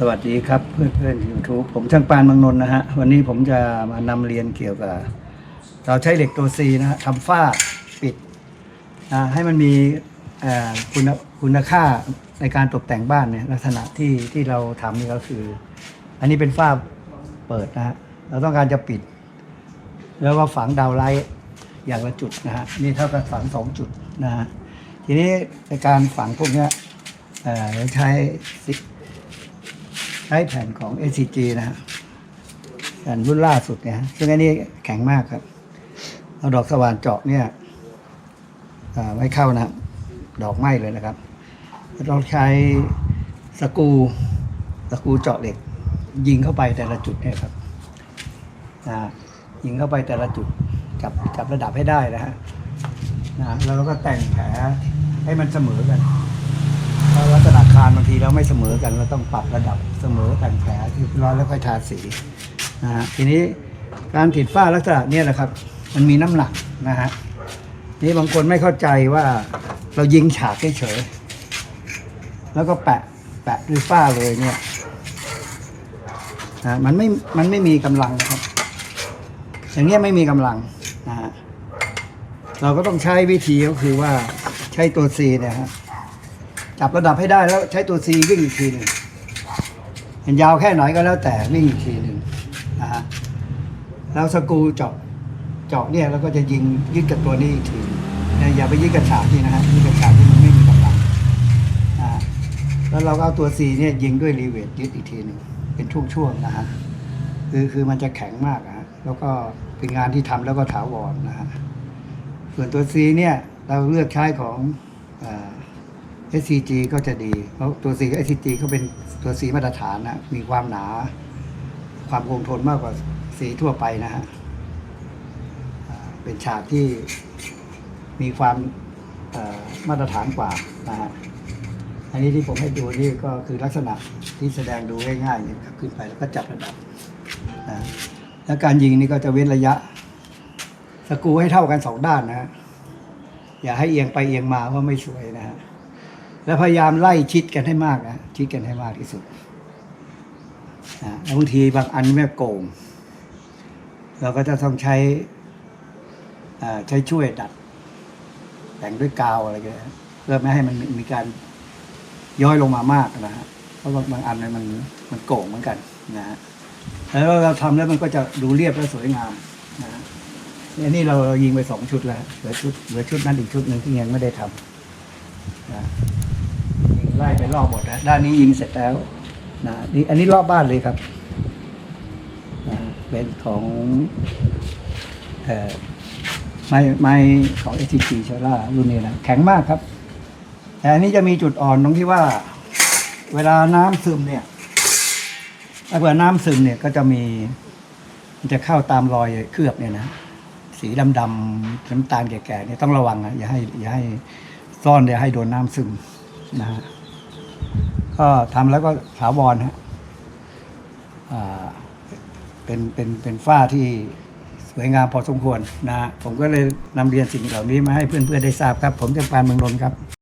สวัสดีครับเพื่อนเพื่อนยูทูบผมช่างปานบางนน์นะฮะ วันนี้ผมจะมานำเรียนเกี่ยวกับ เราใช้เหล็กตัวซีนะฮะทำฝ้าปิดนะให้มันมีคุณคุณค่าในการตกแต่งบ้านเนี่ยลักษณะที่ที่เราทำนี่ก็คือ อันนี้เป็นฝ้าเปิดนะฮะเราต้องการจะปิด แล้วก็ฝังดาวไลท์อย่างละจุดนะฮะนี่เท่ากับฝังสองจุดนะฮะทีนี้ในการฝังพวกเนี้ยเราใช้ซิ ใช้แผ่นของ ACG นะฮะแผ่นรุ่นล่าสุดเนี่ยซึ่งอันนี้แข็งมากครับ เอาดอกสว่านเจาะเนี่ยไม่เข้านะครับ ดอกไหม้เลยนะครับเราใช้สกูสกูเจาะเหล็ก ยิงเข้าไปแต่ละจุดเนี่ยครับนะยิงเข้าไปแต่ละจุดจับจับระดับให้ได้นะฮะนะแล้วเราก็แต่งแผลให้มันเสมอกันเพราะลักษณะ คานบางทีเราไม่เสมอกันเราต้องปรับระดับเสมอแต่งแผลที่ร้อยแล้วค่อยทาสีนะฮะทีนี้การติดฝ้าลักษณะเนี้ยนะครับ มันมีน้ำหนักนะฮะนี่บางคนไม่เข้าใจว่าเรายิงฉากเฉยๆแล้วก็แปะแปะด้วยฝ้าเลยเนี่ยนะมันไม่มันไม่มีกำลังครับ อย่างเงี้ยไม่มีกำลังนะฮะเราก็ต้องใช้วิธีก็คือว่าใช้ตัวซีเนี่ยฮะ จับระดับให้ได้แล้วใช้ตัวซีวิ่งอีกทีหนึ่งเห็นยาวแค่ไหนก็แล้วแต่วิ่งอีกทีหนึ่งนะฮะแล้วสกูเจาะเจาะเนี่ยแล้วก็จะยิงยึดกับตัวนี้อีกทีนึ่งเนี่ยอย่าไปยึดกับฉากนี่นะฮะยึดกับฉากที่มันไม่มีกำลังนะฮะแล้วเราก็เอาตัวซีเนี่ยยิงด้วยรีเวทยึดอีกทีหนึ่งเป็นช่วงๆนะฮะคือคือมันจะแข็งมากนะฮะแล้วก็เป็นงานที่ทำแล้วก็ถาวรนะฮะส่วนตัวซีเนี่ยเราเลือกใช้ของอ่า SCG ก็จะดี เพราะตัวสี SCG ก็เป็นตัวสีมาตรฐานนะมีความหนา ความคงทนมากกว่าสีทั่วไปนะฮะเป็นฉากที่มีความมาตรฐานกว่านะฮะอันนี้ที่ผมให้ดูนี่ก็คือลักษณะที่แสดงดูง่ายๆเนี่ยขึ้นไปแล้วก็จับระดับนะแล้วการยิงนี่ก็จะเว้นระยะสกูให้เท่ากันสองด้านนะฮะอย่าให้เอียงไปเอียงมาเพราะไม่สวยนะฮะ แล้วพยายามไล่ชิดกันให้มากนะชิดกันให้มากที่สุดนะบางทีบางอันแม่โกง เราก็จะต้องใช้ใช้ช่วยดัด แต่งด้วยกาวอะไรเงี้ยเพื่อไม่ให้มันมีการย้อยลงมามากนะฮะเพราะบางอันมันมันโก่งเหมือนกันนะฮะแล้วเราทำแล้วมันก็จะดูเรียบและสวยงามนะฮะเนี่ยนี่เราเรายิงไปสองชุดแล้วเหลือชุดเหลือชุดนั้นอีกชุดหนึ่งที่ยังไม่ได้ทำนะ ไล่ไปรอบหมดแล้วด้านนี้ยิงเสร็จแล้วนะนี่อันนี้รอบบ้านเลยครับนะเป็นของเอ่อไม้ไม้ของ s อ t เชล่ารุ่นนี้นะแข็งมากครับ แต่อันนี้จะมีจุดอ่อนตรงที่ว่า เวลาน้ำซึมเนี่ยถ้าเกิดน้ำซึมเนี่ยก็จะมีมันจะเข้าตามรอยเคลือบเนี่ยนะสีดำดำๆน้ำตาลแก่ๆเนี่ยต้องระวังนะอย่าให้อย่าให้ซ่อนอย่าให้โดนน้ำซึมนะฮะ ก็ทำแล้วก็ถาวรฮะเป็นเป็นเป็นฝ้าที่สวยงามพอสมควรนะฮะผมก็เลยนำเรียนสิ่งเหล่านี้มาให้เพื่อนๆได้ทราบครับ ผมจะปานเมืองนนท์ครับ